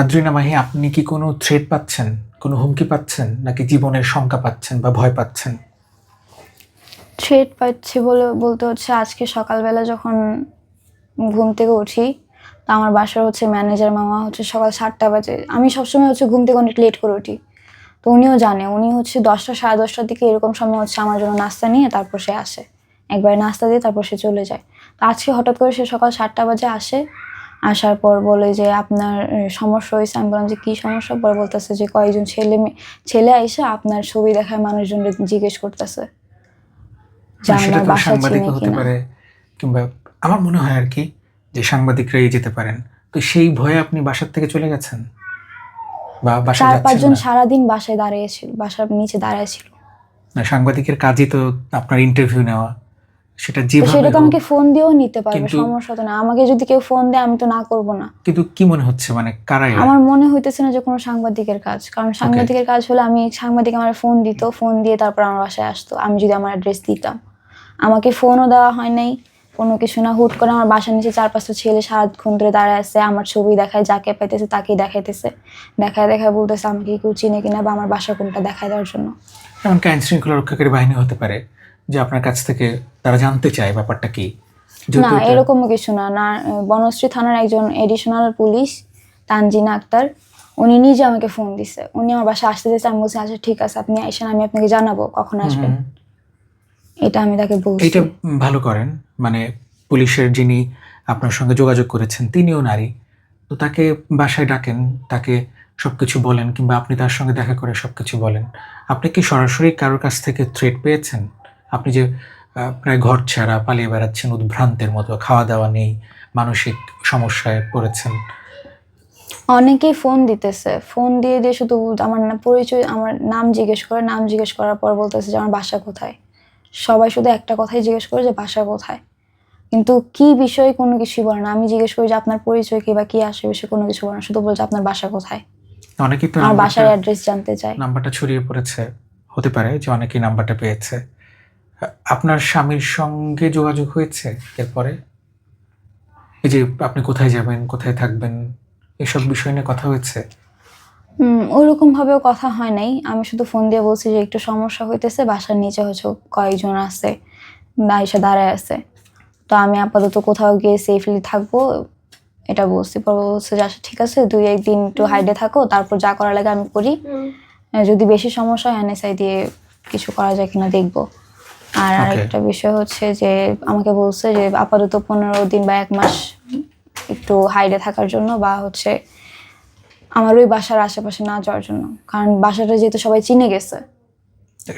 আদ্রিনা মাহি, আপনি কি কোনো থ্রেট পাচ্ছেন? কোনো হুমকি পাচ্ছেন? নাকি জীবনের শঙ্কা পাচ্ছেন বা ভয় পাচ্ছেন? থ্রেট পাচ্ছি বলে বলতে হচ্ছে, আজকে সকালবেলা যখন ঘুম থেকে উঠি, তো আমার বাসার হচ্ছে ম্যানেজার মামা হচ্ছে সকাল সাতটা বাজে। আমি সবসময় হচ্ছে ঘুম থেকে অনেক লেট করে উঠি। তো উনিও জানে, উনি হচ্ছে দশটা, সাড়ে দশটার দিকে এরকম সময় হচ্ছে আমার জন্য নাস্তা নিয়ে তারপর সে আসে। একবার নাস্তা দিয়ে তারপর সে চলে যায়। তো আজকে হঠাৎ করে সে সকাল সাতটা বাজে আসে আসার পর বলে যে আপনার সমস্যা হয়েছে। আমি বললাম যে কী সমস্যা? পরে বলতেছে যে কয়েকজন ছেলে ছেলে এসে আপনার ছবি দেখায় মানুষজন জিজ্ঞেস করতেছে। যে আমার বাসা কিনা? কিংবা আমার মনে হয় আর কি যে সাংবাদিকরাই যেতে পারেন। তো সেই ভয়ে আপনি বাসার থেকে চলে গেছেন? বা চার পাঁচজন সারাদিন বাসায় দাঁড়িয়েছিল বাসার নিচে দাঁড়িয়েছিল না সাংবাদিকের কাজই তো আপনার ইন্টারভিউ নেওয়া। সেটা যেভাবে সেটা তো আমাকে ফোন দিয়েও নিতে পারবে সমস্যা তো না। আমাকে যদি কেউ ফোন দেয় আমি তো না করব না। কিন্তু কি মনে হচ্ছে? মানে কারাই আমার মনে হইতেছে না যে কোনো সাংবাদিকের কাজ। কারণ সাংবাদিকের কাজ হলে আমি সাংবাদিক আমার ফোন দিত ফোন দিয়ে তারপর আমার বাসায় আসতো। আমি যদি আমার অ্যাড্রেস দিতাম। আমাকে ফোনও দেওয়া হয় নাই। কোনো কিছু না হুট করে আমার বাসার নিচে চার পাঁচটা ছেলে সারাক্ষণ ধরে দাঁড়ায় আছে আমার ছবি দেখায় যাকে পাইতেছে তাকেই দেখাইতেছে। দেখায় দেখায় বলতেছে আমাকে কেউ চিনে কিনা বা আমার বাসা কোনটা দেখায় দেওয়ার জন্য? এমনকি আইন শৃঙ্খলা রক্ষাকারী বাহিনী হতে পারে। যে আপনার কাছ থেকে তারা জানতে চায় ব্যাপারটা কি? না এরকম কিছু না। না বনশ্রী থানার একজন এডিশনাল পুলিশ তানজিনা আক্তার উনি নিজে আমাকে ফোন দিছে। উনি আমার বাসায় আসতে চাইছে আমি বলছি আচ্ছা ঠিক আছে আপনি আসেন আমি আপনাকে জানাব কখন আসবেন। এটা আমি তাকে বলছি। এইটা ভালো করেন। মানে পুলিশের যিনি আপনার সঙ্গে যোগাযোগ করেছেন তিনিও নারী। তো তাকে বাসায় ডাকেন তাকে সবকিছু বলেন কিংবা আপনি তার সঙ্গে দেখা করে সবকিছু বলেন। আপনি কি সরাসরি কারোর কাছ থেকে থ্রেট পেয়েছেন? আপনি যে প্রায় ঘর ছাড়া পালিয়ে বেড়াচ্ছেন উদ্ভ্রান্তের মতো খাওয়া দাওয়া নেই মানসিক সমস্যায় পড়েছেন। অনেকেই ফোন দিতেছে। ফোন দিয়ে দিয়ে শুধু আমার না- পরিচয় আমার নাম জিজ্ঞেস করে নাম জিজ্ঞেস করার পর বলতেছে যে আমার বাসা কোথায়? সবাই শুধু একটা কথাই জিজ্ঞেস করে যে বাসা কোথায়? কিন্তু কি বিষয়ে কোনো কিছুই বলে না। আমি জিজ্ঞেস করি যে আপনার পরিচয় কি বা কি আসে? বিষয়ে কোনো কিছু বলে না। শুধু বলছে আপনার বাসা কোথায়? অনেকেই তো আমার বাসার অ্যাড্রেস জানতে চায়। নাম্বারটা ছড়িয়ে পড়েছে। হতে পারে যে অনেকেই নাম্বারটা পেয়েছে। আপনার স্বামীর সঙ্গে যোগাযোগ হয়েছে এরপরে? এই যে আপনি কোথায় যাবেন কোথায় থাকবেন এসব বিষয় নিয়ে কথা হয়েছে? হুম ওইরকম ভাবেও কথা হয় নাই। আমি শুধু ফোন দিয়ে বলছি যে একটু সমস্যা হইতেছে বাসার নিচে হচ্ছে কয়েকজন আছে না এসে দাঁড়ায় আছে। তো আমি আপাতত কোথাও গিয়ে সেফলি থাকব এটা বলছি। পরে বলছে যে আচ্ছা ঠিক আছে দুই একদিন একটু হাইডে থাকো তারপর যা করা লাগে আমি করি। যদি বেশি সমস্যা হয় এনএসআই দিয়ে কিছু করা যায় কিনা দেখব। আর আরেকটা বিষয় হচ্ছে যে আমাকে বলছে যে আপাতত পনেরো দিন বা এক মাস একটু হাইডে থাকার জন্য বা হচ্ছে আমার ওই বাসার আশেপাশে না যাওয়ার জন্য। কারণ বাসাটা যেহেতু সবাই চিনে গেছে।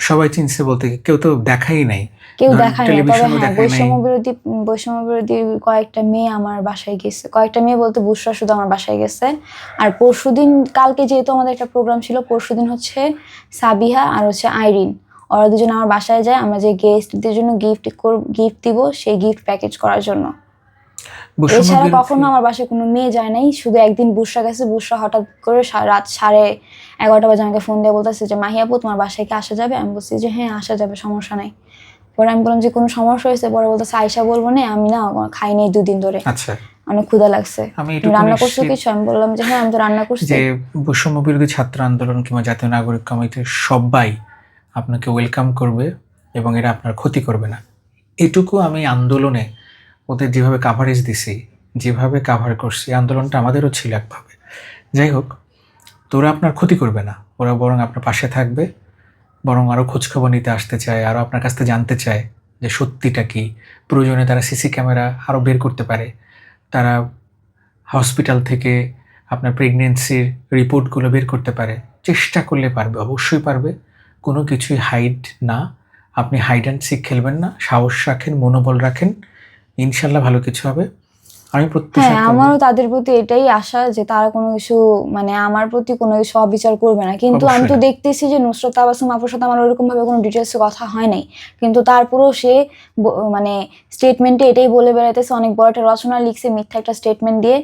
সবাই চিনছে বলতে কেউ তো দেখাই নাই। কেউ ধরেন দেখায় না তবে হ্যাঁ বৈষম্য বিরোধী বৈষম্য বিরোধী কয়েকটা মেয়ে আমার বাসায় গেছে। কয়েকটা মেয়ে বলতে বুসরা শুধু আমার বাসায় গেছে। আর পরশুদিন কালকে যেহেতু আমাদের একটা প্রোগ্রাম ছিল পরশুদিন হচ্ছে সাবিহা আর হচ্ছে আইরিন। ওরা দুজন আমার বাসায় যায় আমরা যে গেস্টদের জন্য গিফট গিফট দিব সেই গিফট প্যাকেজ করার জন্য। এছাড়া কখনো আমার বাসায় কোনো মেয়ে যায় নাই শুধু একদিন বুসরা গেছে বুসরা হঠাৎ করে রাত সাড়ে এগারোটা বাজে আমাকে ফোন দিয়ে বলতেছে যে মাহিয়াপু তোমার বাসায় কি আসা যাবে? আমি বলছি যে হ্যাঁ আসা যাবে সমস্যা নাই। পরে আমি বললাম যে কোনো সমস্যা হয়েছে? পরে বলতেছে আয়সা বলব না আমি না খাই নাই দুদিন ধরে। আচ্ছা। অনেক ক্ষুধা লাগছে। আমি রান্না করছ কিছু? আমি বললাম যে হ্যাঁ আমি তো রান্না করছি। যে বৈষম্য বিরোধী ছাত্র আন্দোলন কিংবা জাতীয় নাগরিক কমিটির সবাই ওয়েলকাম করবে এবং এরা আপনার ক্ষতি করবে না। এটুকু আমি আন্দোলনে ওদের যেভাবে কাভারেজ দিছি, যেভাবে কাভার করছি, আন্দোলনটা আমাদেরও ছিল একভাবে। যাই হোক তো ওরা আপনার ক্ষতি করবে না, ওরা বরং আপনার পাশে থাকবে, বরং আরও খোঁজখবর নিতে আসতে চায় আরও আপনার কাছ থেকে জানতে চায় যে সত্যিটা কী। প্রয়োজনে তারা সিসি ক্যামেরা আরও বের করতে পারে। তারা হসপিটাল থেকে আপনার প্রেগনেন্সির রিপোর্টগুলো বের করতে পারে। চেষ্টা করলে পারবে, অবশ্যই পারবে। কোনো কিছুই হাইড না। আপনি হাইড অ্যান্ড সিক খেলবেন না। সাহস রাখেন মনোবল রাখেন। ইনশাল্লাহ ভালো কিছু হবে। আমি প্রত্যাশা হ্যাঁ আমারও তাদের প্রতি এটাই আশা যে তারা কোনো কিছু মানে আমার প্রতি কোনো কিছু অবিচার করবে না। কিন্তু আমি তো দেখতেছি যে নুসরত আবাসম আপুর সাথে আমার ওরকম ভাবে কোনো ডিটেলসে কথা হয় নাই। কিন্তু তারপরেও সে মানে স্টেটমেন্টে এটাই বলে বেড়াইতেছে অনেক বড় একটা রচনা লিখছে মিথ্যা একটা স্টেটমেন্ট দিয়ে।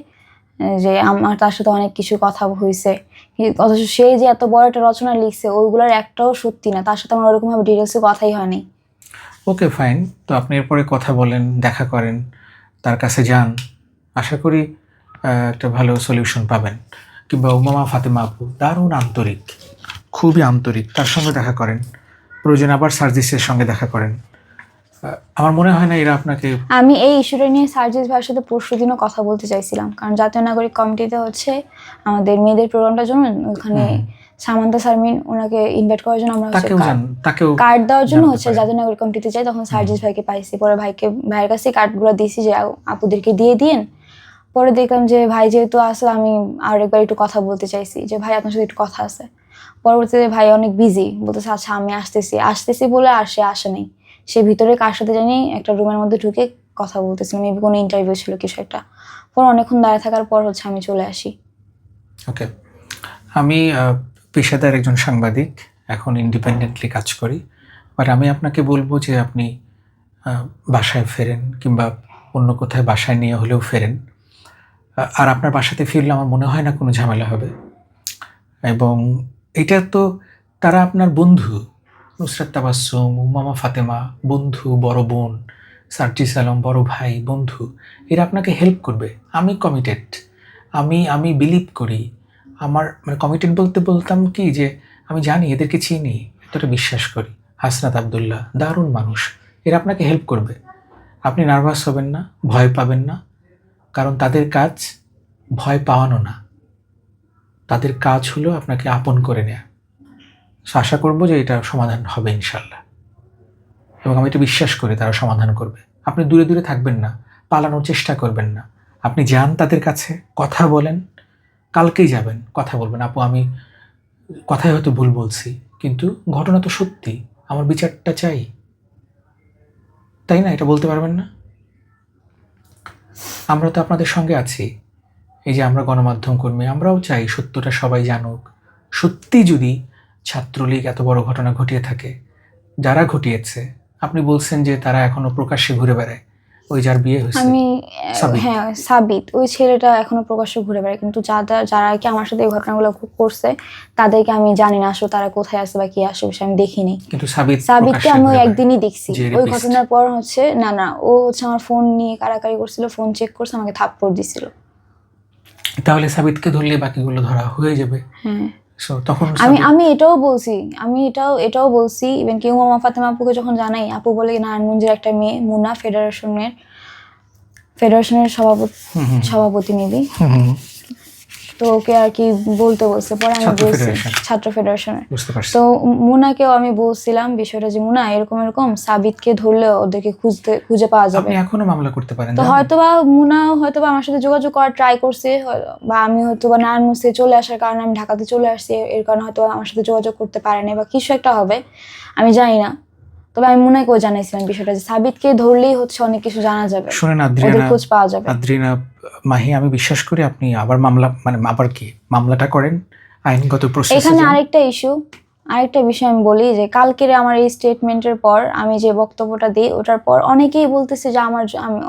যে আমার তার সাথে অনেক কিছু কথা হয়েছে অথচ সে যে এত বড় একটা রচনা লিখছে, ওইগুলোর একটাও সত্যি না। তার সাথে আমার ওরকমভাবে ডিটেলসে কথাই হয়নি। Okay, fine. তো আপনি এরপরে কথা বলেন, দেখা করেন, তার কাছে যান। আশা করি একটা ভালো সলিউশন পাবেন। কিংবা উমামা ফাতেমা আপু, দারুণ আন্তরিক, খুবই আন্তরিক। তার সঙ্গে দেখা করেন। প্রয়োজন আবার সার্জিসের সঙ্গে দেখা করেন। আমার মনে হয় না এরা আপনাকে আমি এই ইস্যুটা নিয়ে সার্জিস ভাইয়ের সাথে পরশু দিনও কথা বলতে চাইছিলাম। কারণ জাতীয় নাগরিক কমিটিতে হচ্ছে আমাদের মেয়েদের প্রোগ্রামটার জন্য ওখানে সামান্তা সারমিন ওনাকে ইনভাইট করার জন্য আমরা হচ্ছে কার্ড দেওয়ার জন্য হচ্ছে জাতীয় নাগরিক কমিটিতে যাই তখন সার্জিস ভাইকে পাইছি। পরে ভাইকে ভাইয়ের কাছে কার্ডগুলো দিয়েছি যে আপুদেরকে দিয়ে দিন পরে দেখলাম যে ভাই যেহেতু আসলে আমি আর একবার একটু কথা বলতে চাইছি। যে ভাই আপনার সাথে একটু কথা আছে। পরবর্তীতে ভাই অনেক বিজি বলতেছে আচ্ছা আমি আসতেছি। আসতেছি বলে আর সে আসে নেই। সে ভিতরে কার সাথে জানি একটা রুমের মধ্যে ঢুকে কথা বলতেছিল মেবি কোনো ইন্টারভিউ ছিল কিছু একটা। পর অনেকক্ষণ দাঁড়িয়ে থাকার পর হচ্ছে আমি চলে আসি। ওকে আমি পেশাদার একজন সাংবাদিক, এখন ইন্ডিপেন্ডেন্টলি কাজ করি। বাট আমি আপনাকে বলব যে আপনি বাসায় ফেরেন কিংবা অন্য কোথায় বাসায় নিয়ে হলেও ফেরেন। আর আপনার বাসাতে ফিরলে আমার মনে হয় না কোনো ঝামেলা হবে। এবং এটা তো তারা আপনার বন্ধু। নুসরাত তাবাসুম উমামা ফাতেমা, বন্ধু, বড় বোন, সার্জিস আলম, বড় ভাই, বন্ধু, এরা আপনাকে হেল্প করবে। আমি কমিটেড আমি আমি বিলিভ করি। আমার মানে কমিটেড বলতে বলতাম কি যে, আমি জানি, এদেরকে চিনি, এতটা বিশ্বাস করি। হাসনাত আবদুল্লাহ, দারুণ মানুষ। এরা আপনাকে হেল্প করবে। আপনি নার্ভাস হবেন না, ভয় পাবেন না, কারণ তাদের কাজ ভয় পাওয়ানো না। তাদের কাজ হলো আপনাকে আপন করে নেয়া। আশা করব যে এটা সমাধান হবে ইনশাল্লাহ এবং আমি এটা বিশ্বাস করি তারা সমাধান করবে। আপনি দূরে দূরে থাকবেন না, পালানোর চেষ্টা করবেন না। আপনি যান তাদের কাছে, কথা বলেন, কালকেই যাবেন, কথা বলবেন। আপু, আমি কথায় হয়তো ভুল বলছি, কিন্তু ঘটনা তো সত্যি, আমার বিচারটা চাই। তাই না? এটা বলতে পারবেন না? আমরা তো আপনাদের সঙ্গে আছি। এই যে আমরা গণমাধ্যম কর্মী, আমরাও চাই সত্যটা সবাই জানুক। সত্যি যদি ছাত্রলীগ এত বড় ঘটনা ঘটিয়ে থাকে। যারা ঘটিয়েছে আপনি বলছেন যে তারা এখনও প্রকাশ্যে ঘুরে বেড়ায়। ওই যার বিয়ে হয়েছে আমি হ্যাঁ সাবিত। ওই ছেলেটা এখনও প্রকাশ্য ঘুরে বেড়ায়। কিন্তু যারা যারা কি আমার সাথে এই ঘটনাগুলো করছে তাদেরকে আমি জানি না আসলে তারা কোথায় আছে বা কি আসে বিষয়ে আমি দেখিনি। কিন্তু সাবিত সাবিতকে আমি ওই একদিনই দেখছি। ওই ঘটনার পর হচ্ছে না না ও হচ্ছে আমার ফোন নিয়ে কারাকারি করছিল ফোন চেক করছে আমাকে থাপ্পড় দিছিল। তাহলে সাবিতকে ধরলে বাকিগুলো ধরা হয়ে যাবে। হ্যাঁ। তখন আমি আমি এটাও বলছি আমি এটাও এটাও বলছি ইভেন কি উমা ফাতেমা আপুকে যখন জানাই আপু বলে নারায়ণগঞ্জের একটা মেয়ে মুনা ফেডারেশনের ফেডারেশনের সভাপতি সভাপতি হুম, তো ওকে আর কি বলতে বলছে পরে আমি বলছি ছাত্র ফেডারেশনের তো মুনাকেও আমি বলছিলাম বিষয়টা যে মুনা এরকম এরকম সাবিতকে ধরলে ওদেরকে খুঁজতে খুঁজে পাওয়া যাবে। এখনও মামলা করতে পারেন তো? হয়তোবা মুনা হয়তোবা আমার সাথে যোগাযোগ করার ট্রাই করছে বা আমি হয়তো বা নারায়ণগঞ্জ থেকে চলে আসার কারণে আমি ঢাকাতে চলে আসছি এর কারণে হয়তো আমার সাথে যোগাযোগ করতে পারেনি বা কিছু একটা হবে আমি জানি না। তবে আমি মনে মুনাকেও জানাইছিলাম বিষয়টা যে সাবিতকে ধরলেই হচ্ছে অনেক কিছু জানা যাবে। শুনেন ওদের আদ্রিয়ানা খোঁজ পাওয়া যাবে। আদ্রিনা মাহি আমি বিশ্বাস করি আপনি আবার মামলা মানে আবার কি মামলাটা করেন আইনগত প্রসেস এখানে আরেকটা ইস্যু আরেকটা বিষয় আমি বলি যে কালকের আমার এই স্টেটমেন্টের পর আমি যে বক্তব্যটা দিই ওটার পর অনেকেই বলতেছে যে আমার আমি,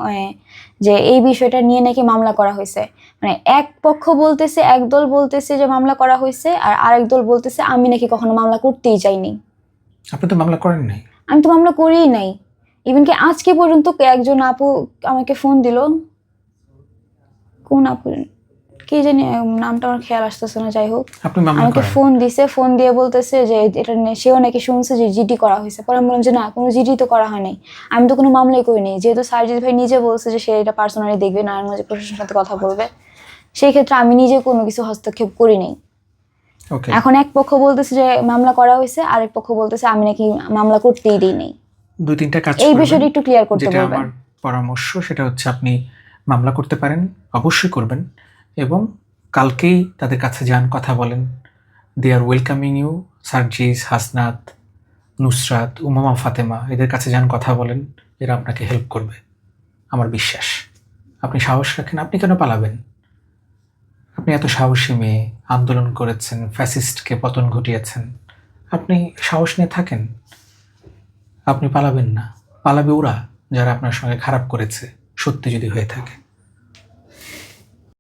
যে এই বিষয়টা নিয়ে নাকি মামলা করা হয়েছে। মানে এক পক্ষ বলতেছে এক দল বলতেছে যে মামলা করা হয়েছে আর আরেক দল বলতেছে আমি নাকি কখনো মামলা করতেই চাইনি আপনি তো মামলা করেন নাই। আমি তো মামলা করিই নাই। ইভেন কি আজকে পর্যন্ত একজন আপু আমাকে ফোন দিল। কোন আপু কে জানি নামটা আমার খেয়াল আসতেছে না যাই হোক। আমাকে ফোন দিছে ফোন দিয়ে বলতেছে যে এটা নিয়ে সেও নাকি শুনছে যে জিডি করা হয়েছে। পরে আমি বললাম যে না কোনো জিডি তো করা হয় নাই। আমি তো কোনো মামলাই করিনি। যেহেতু সার্জিৎ ভাই নিজে বলছে যে সে এটা পার্সোনালি দেখবে নারায়ণগঞ্জ প্রশাসনের সাথে কথা বলবে সেই ক্ষেত্রে আমি নিজে কোনো কিছু হস্তক্ষেপ করিনি। ওকে এখন এক পক্ষ বলতেছে যে মামলা করা হয়েছে আরেক পক্ষ বলতেছে আমি নাকি মামলা করতেই দিই নেই। দুই তিনটা কাজ এই। বিষয়টা একটু ক্লিয়ার করতে যেটা আমার পরামর্শ সেটা হচ্ছে আপনি মামলা করতে পারেন অবশ্যই করবেন এবং কালকেই তাদের কাছে যান কথা বলেন। They are welcoming you Sarjis Hasnat Nusrat Umama Fatema এদের কাছে যান কথা বলেন এরা আপনাকে হেল্প করবে। আমার বিশ্বাস। আপনি সাহস রাখেন আপনি কেন পালাবেন? আপনি এত সাহসী মেয়ে, আন্দোলন করেছেন ফ্যাসিস্টকে পতন ঘটিয়েছেন। আপনি সাহস নিয়ে থাকেন? আপনি পালাবেন না। পালাবে ওরা যারা আপনার সঙ্গে খারাপ করেছে, সত্যি যদি হয়ে থাকে।